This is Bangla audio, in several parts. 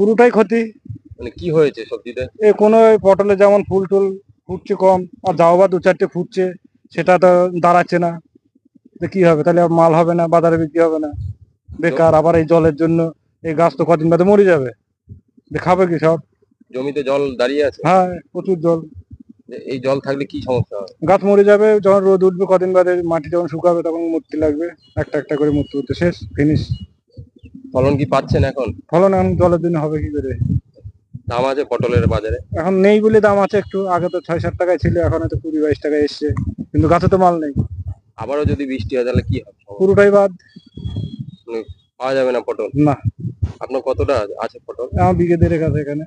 পুরোটাই ক্ষতি। মানে কি হয়েছে সবজিতে? এ কোনো পটলে যেমন ফুল টুল ফুটছে কম আর যাও বা দু চারটে ফুটছে সেটা তো দাঁড়াচ্ছে না। তো কি হবে? তাহলে আর মাল হবে না বাজারে বিক্রি হবে না। বেকার আবার এই জলের জন্য এই গাছ তো কদিন বাদে মরে যাবে। খাবে কি সব? জমিতে জল দাঁড়িয়ে আছে? হ্যাঁ প্রচুর জল। এই জল থাকলে কি সমস্যা হয় গাছ মরে যাবে যখন রোদ উঠবে কদিন বাদে মাটি যখন শুকাবে তখন মূর্তি লাগবে। একটা একটা করে মূর্তি উঠতে শেষ ফিনিশ ফলন কি পাচ্ছেন এখন? ফলন এখন জলের দিনে হবে কি করে? দাম আছে পটলের বাজারে? এখন নেই বলে দাম আছে একটু আগে তো ছয় সাত টাকায় ছিল এখন হয়তো কুড়ি বাইশ টাকায় এসছে কিন্তু গাছে তো মাল নেই। আবারও যদি বৃষ্টি হয় তাহলে কি হবে? পুরোটাই বাদ। পাওয়া যাবে না পটল? না। আপনার কতটা আছে পটল? আমার বিঘে দেড়েক আছে এখানে।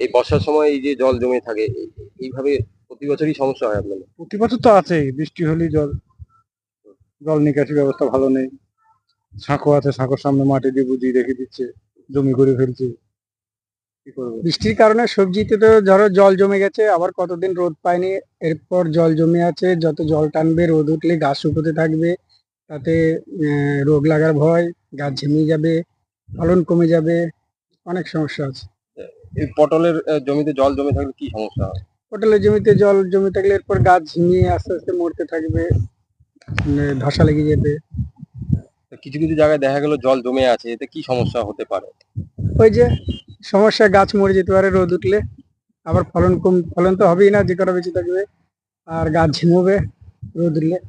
এই বর্ষার সময় এই যে জল জমে থাকে এই- এইভাবে প্রতি বছরই সমস্যা হয় আপনাদের? প্রতি বছর তো আছেই বৃষ্টি হলেই জল জল নিকাশি ব্যবস্থা ভালো নেই। সাঁকো আছে সাঁকোর সামনে মাটি দিয়ে বুঝিয়ে রেখে দিচ্ছে জমি করে ফেলছে। বৃষ্টির কারণে সবজিতে তো ধরো জল জমে গেছে আবার কতদিন রোদ পায়নি এরপর জল জমে আছে যত জল টানবে রোদ উঠলে গাছ শুকোতে থাকবে তাতে রোগ লাগার ভয় গাছ ঝিমিয়ে যাবে ফলন কমে যাবে অনেক সমস্যা আছে। এই পটলের জমিতে জল জমে থাকলে কি সমস্যা হয়? পটলের জমিতে জল জমে থাকলে এরপর গাছ ঝিমিয়ে আস্তে আস্তে মরতে থাকবে ধসা লেগে যাবে। কিছু কিছু জায়গায় দেখা গেল জল জমে আছে, এতে কি সমস্যা হতে পারে? ওই যে সমস্যা, গাছ মরে যেতে পারে, রোদ উঠলে। আবার ফলন কম, ফলন তো হবেই না, যে কটা বেঁচে থাকবে, আর গাছ ঝিমোবে, রোদ উঠলে।